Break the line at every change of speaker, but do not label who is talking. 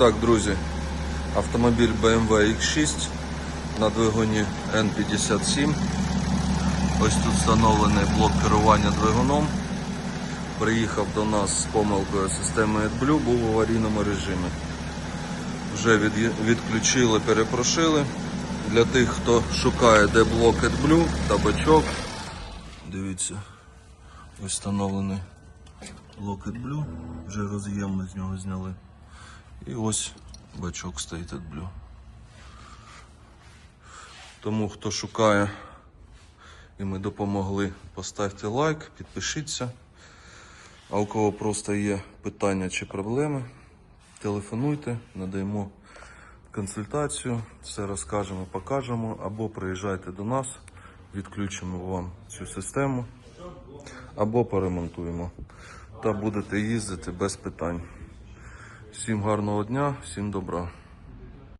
так, друзі, автомобіль BMW X6 на двигуні N57. Ось тут встановлений блок керування двигуном. Приїхав до нас з помилкою системи AdBlue, був в аварійному режимі. Вже від, відключили, перепрошили. Для тих, хто шукає, де блок AdBlue та бачок. Дивіться, ось встановлений блок AdBlue, вже ми з нього зняли. І ось бачок стоїть AdBlue. Тому хто шукає і ми допомогли, поставте лайк, підпишіться. А у кого просто є питання чи проблеми, телефонуйте, надаємо консультацію, все розкажемо, покажемо, або приїжджайте до нас, відключимо вам цю систему, або поремонтуємо. Та будете їздити без питань. Всім гарного дня, всім добра.